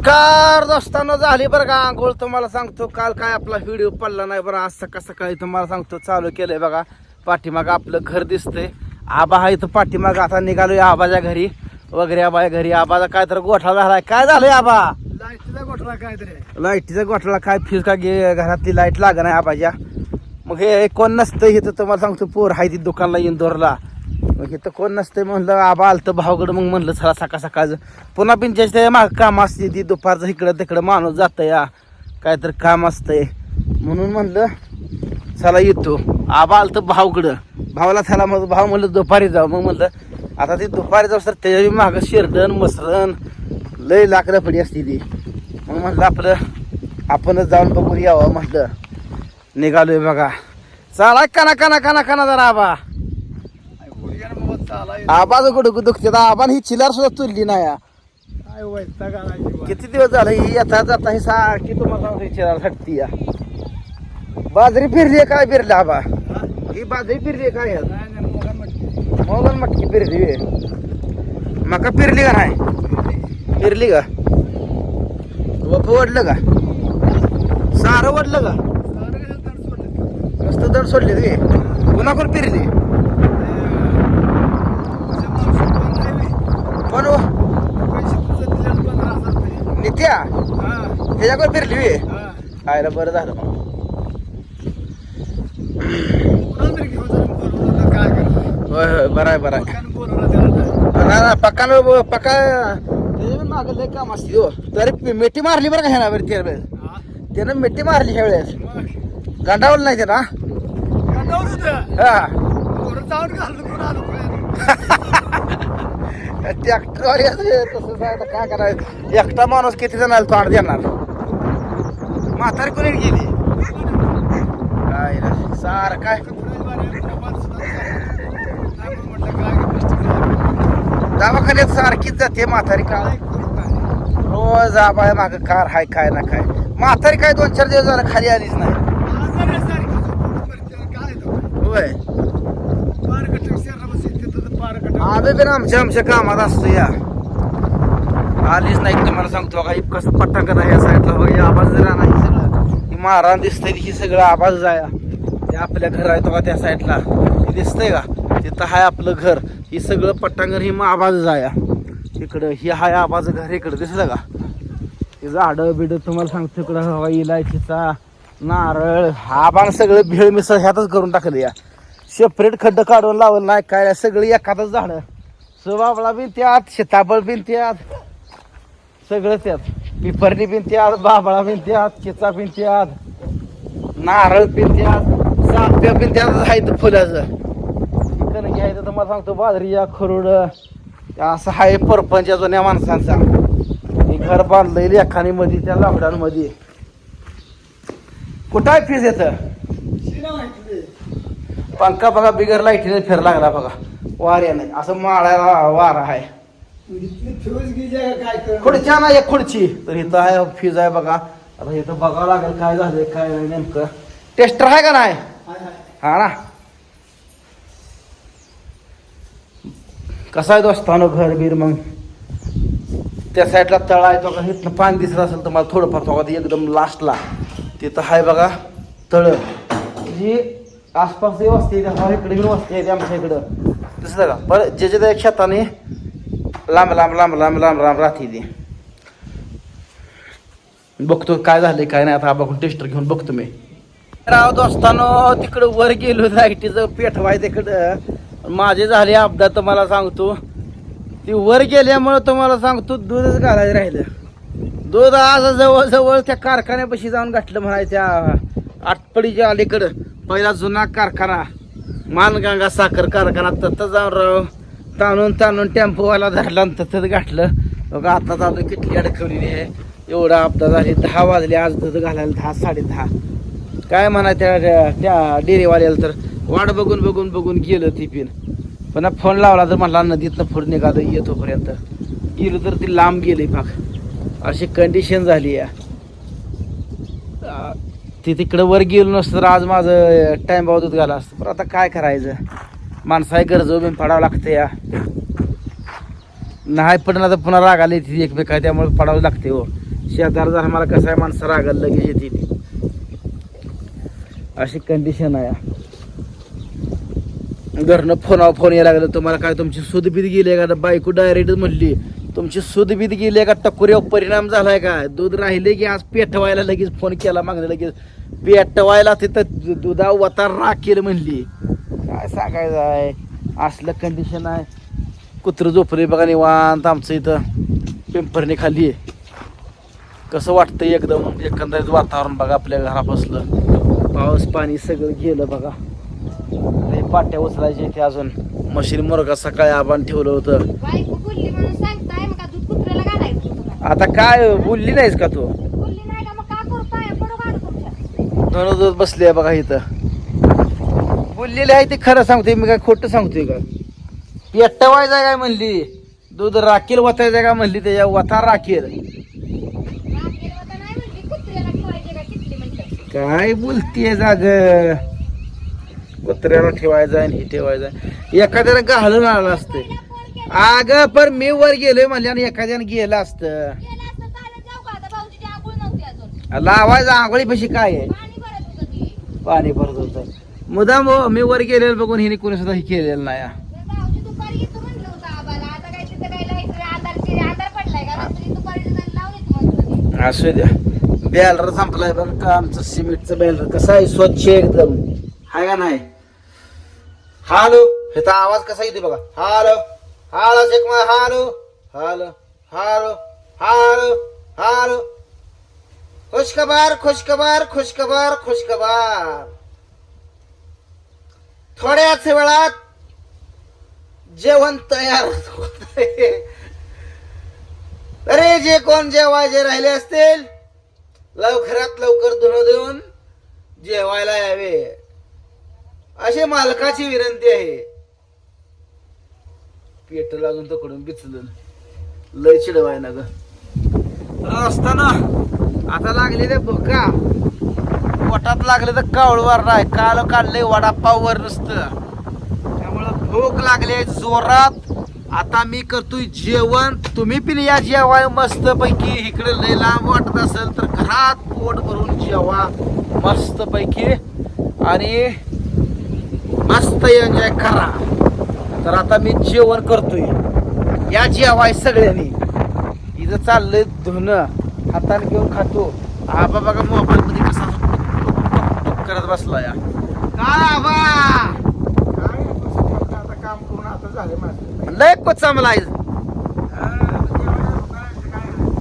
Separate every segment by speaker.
Speaker 1: नमस्कार दोस्तांनो झाली बरं का आंघोळ. तुम्हाला सांगतो काल काय आपला व्हिडिओ पडला नाही बरं. आज सकाळ सकाळी तुम्हाला सांगतो चालू केलंय बघा. पाठीमाग आपलं घर दिसतंय. आबा हा इथं पाठीमाग. आता निघालोय आबाच्या घरी. वगैरे आबाच्या घरी. आबाचा काय तर गोठा झालाय. काय झालंय आबा?
Speaker 2: लाईटचा गोठला काय तरी
Speaker 1: लाईटीचा गोठा काय फीज का गे घरातली लाइट लाग नाही आबाच्या. मग हे कोण नसतं इथं तुम्हाला सांगतो पोर हाय ती दुकानला इंदोरला. मग इथं कोण नसतंय म्हणलं आबा आलतं भावगड मग म्हणलं चला सकाळ सकाळचं पुन्हा पिंच्याच्या माग काम असते ती दुपारचं इकडं तिकडं माणूस जातं या काहीतरी काम असतंय. म्हणून म्हणलं चला येतो. आबा आलतं भावकडं. भावाला चला मग भाव म्हणलं दुपारी जाऊ. मग म्हणलं आता ती दुपारी जाऊ सर त्याच्या मागं शिरडण मसरण लय लाकडं पडी असते ती. मग म्हणलं आपलं आपणच जाऊन बघून यावं. म्हटलं निघालोय बघा. चला काना काना काना काना जरा आबा. आबाच कुठं दुखते आबान ही चिलार सुद्धा तुरली नाही. हा.
Speaker 2: काय वैताग आला जीवा.
Speaker 1: किती दिवस झाले ही येता जाता ही सारखी तुम्हाला सांगतो ही चिलार हटती या. बाजरी फिरली काय फिरली आबा?
Speaker 2: हा?
Speaker 1: ही बाजरी फिरली काय?
Speaker 2: नाही, नाही, मोहन म्हटलं.
Speaker 1: मोगल मटकी फिरली मका फिरली का नाही? फिरली का? वप वडलं का? सारं वडलं का?
Speaker 2: सारं सोडलं.
Speaker 1: नुसतं दड सोडली रे कुणाकडे फिरली? हा, त्याच्याकडे फिरली वे
Speaker 2: हा.
Speaker 1: खायला बरं झालं? होय होय बरं आहे बरं आहे. ना पक्का त्याच्या पण मागं लय काम असते हो तरी मिठी मारली बरं का ह्या बरं त्या वेळेस? त्यानं मिठी मारली ह्या वेळेस गांडावलं नाही त्याला
Speaker 2: गंडावर होतं.
Speaker 1: हा
Speaker 2: पोरं जाऊन घालून कोण आलं पुढे?
Speaker 1: ट्रॅक्टरवाली तसं आता काय करायचं एकटा माणूस किती जणाला तोंड देणार म्हातारी कोणी गेली काय रे, सार काय. दवाखान्यात सारखीच जाते म्हातारी काय
Speaker 2: काय?
Speaker 1: रोज आबाय माग कार हाय काय ना काय म्हातारी काय दोन चार दिवस झालं खाली आलीच नाही
Speaker 2: आहे?
Speaker 1: होय. आम्ही पण आमच्या आमच्या कामात असतो या आलीच नाही तुम्हाला सांगतो का कसं पट्टा आहे या साईडला. हो, बघा हे आवाज जरा नाही सगळं ही मारान दिसतंय ही सगळं आवाज जाया ते आपल्या घर आहे तो का त्या साईडला. हे दिसतंय का? तिथं हाय आपलं घर. ही सगळं पट्टांगर ही मग आवाज जाया इकडं ही हाय आवाज घर इकडं. दिसलं का? हे झाडं बिड तुम्हाला सांगतो इकडं हवा इलायचीचा नारळ. हा बाण सगळं भेळ मिसळ ह्यातच करून टाकलं या. सेपरेट खड्ड काढून लावलं नाही काय सगळी एखादंच झाडं. सुबाबळा बिन त्यात शेताबळ बिन त्यात सगळंच यात पिपरणी पिंती आज बाबळा पिंती आज किचा पिंती आज नारळ पिंती आहात चाफ्या पिंती आज आहे फुलाचं. चिकन घ्यायचं तर मला सांगतो बाजरी या खरुड. असं आहे परपंच जुन्या माणसांचा. हे घर बांधलंय लेखानी मध्ये त्या लॉकडाऊन कुठं आहे फीज येतं पंखा बघा बिगर लाईटीने फिर लागला बघा. वाऱ्याने. असं माळायला वारा आहे. खुर्च्या ना एक खुर्ची. तर इथं आहे फीज आहे बघा. आता इथं बघावं लागेल काय झालंय काय नाही नेमकं. टेस्टर आहे का नाही. हा ना. कसं आहे दोस्तानो घर बीर मग? त्या साईडला तळा आहे तो का इथनं पाणी दिसत असेल तर मला थोडंफार तो का एकदम लास्टला तिथं आहे बघा तळ. जी आसपास जे वस्ती इकडे बी वस्ती आहे आमच्या इकडं. दिसलं का? बरं जे जे त्या शेताने लांब लांब लांब लांब लांब लांब राहते ती. बघतो काय झालंय काय नाही. आता बघून टेस्टर घेऊन बघतो मी. राव दोस्तानो तिकडं वर गेलो लाईटीचं पेठवाय तिकडं माझे झाले अपघात तुम्हाला सांगतो. ती वर गेल्यामुळं तुम्हाला सांगतो दूधच घालायचं राहिलं. दूध आज जवळजवळ त्या कारखान्यापाशी जाऊन गाठलं म्हणायच्या आटपडीच्या अलीकडं. पहिला जुना कारखाना. मानगंगा साखर कारखाना. तसं जाऊन राव. ताणून ताणून टेम्पोवाला धरला आणि तिथंच गाठलं बघा आता जातो किती अडकवलेली आहे. एवढा आपदा झाली दहा वाजले आज दूध घालायला दहा साडे दहा. काय म्हणा त्या त्या डेरीवाल्याला तर वाट बघून बघून बघून गेलं ती पिन. पण फोन लावला तर म्हणला नदीतनं पुढे निघालं येतोपर्यंत गेलो तर ती लांब गेली पाक. अशी कंडिशन झाली या. ती तिकडं वर गेलो नसतं तर आज माझं टाईम बाबतीत घाला असतं. पण आता काय करायचं? माणसाही गरज उभी पडावं लागतं या. नाही पडणार तर पुन्हा राग आली ती एकमेका त्यामुळे पडावं लागते हो. शेजार जर मला कसं आहे माणसं रागायला लगेच येते ती. अशी कंडिशन आहे घरनं फोनावर फोन यायला लागलं तुम्हाला काय तुमची सुदबीत गेली का? बायको डायरेक्ट म्हणली तुमची सुदबीत गेली का? टकुऱ्यावर परिणाम झालाय का? दूध राहिले की आज पेटवायला लगेच फोन केला मागणं लगेच. पेटवायला तिथं दु- दुधा वतार केलं म्हणली. काय सांगायचं आहे? असलं कंडिशन आहे. कुत्रं झोपले बघा निवांत आमचं इथं. पिंपरणी खाली आहे. कसं वाटतं एकदम एकंदरीत वातावरण बघा आपल्या घरापासलं. पाऊस पाणी सगळं गेलं बघा. लय पाट्या उचलायचे इथे अजून. मशीन मुरगा सकाळी आबान ठेवलं होतं? आता काय बोलली नाहीस का तू? दोन दोन बसली आहे बघा इथं. बोललेली आहे ते खरं सांगतोय मी काय खोटं सांगतोय का? पेटवायचं काय म्हणली? दूध राखेल वतायचं का म्हणली त्याच्या? वता राखेल. काय बोलतीये जाग? कुत्र्याला ठेवायचं आणि हे ठेवायचं एखाद्याला घालून आलं असते. अग पण मी वर गेलोय म्हणले आणि एखाद्यानं गेलं असतं. लावायचं आंघोळी पशी काय आहे?
Speaker 3: पाणी भरत होत.
Speaker 1: मुदाम हो, मी वर गेलेलं बघून हिने कोणी सुद्धा हे केलेलं नाही.
Speaker 3: तर भाऊजी दुपारी येतो म्हणलं होतं आम्हाला आता काय तिथं काय लाइट आधारची आधार पडलाय का? रात्री दुपारी जण लावून येतो म्हणलं ते.
Speaker 1: असू द्या. बॅलर संपलाय बघा का? आमचं सिमेंटचं बॅलर कसं आहे? स्वच्छ एकदम. हाय का नाही? हालो. ह्याचा आवाज कसा येते बघा? Hello. Hello check hello. Hello. Hello. Hello. Hello. खुशखबर खुशखबर खुशखबर खुशखबर. थोड्याच वेळात जेवण तयार होत अरे जे कोण जेवायचे राहिले असतील लवकरात लवकर धुणं देऊन जेवायला यावे. अशी मालकाची विनंती आहे. पेट लागून तो कडून बिचलं लय चिडवाय ना ग. असताना आता लागले ते भुका पोटात लागले तर कावळवार नाही. काल काढलंय वडापाववर नुसतं. त्यामुळं भूक लागली जोरात. आता मी करतोय जेवण. तुम्ही पण या जेवाय मस्त पैकी इकडे लय लांब वाटत असेल तर घरात पोट भरून जेवा मस्त पैकी आणि मस्त एन्जॉय करा. तर आता मी जेवण करतोय. या जेवाय सगळ्यांनी. इथं चाललंय धुणं. हाताने घेऊन खातो. आबा बघा मोबाईल मध्ये कसा करत बसला या. काय आबा
Speaker 2: आता काम करून आता झाले माझं
Speaker 1: लय कोचामलाय.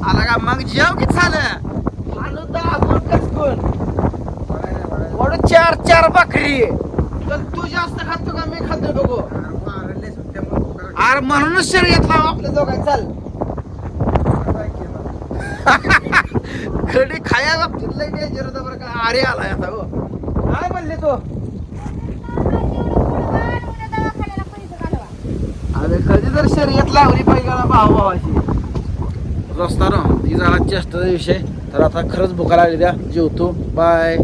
Speaker 1: आला का? मग जेव की झालं? आलू दाबून कचकून वडून चार चार बकरी. तर तू जास्त खातो का? मी खातो बघू. अरे म्हणूनच शर्यत लाव आपल्या दोघांनी चाल. खडी खाया बाबतीत लय डेंजर होता बरं का. अरे आलाय आता हो. काय म्हणले तो?
Speaker 3: उद्या दवाखान्याला
Speaker 1: अरे कधी तर शर्यत लावली पाहिजे ना भाऊ भावाची. रस्ता ना ती झाला चेष्टाचा विषय. तर आता खरंच भुका लागली द्या. जेवतो बाय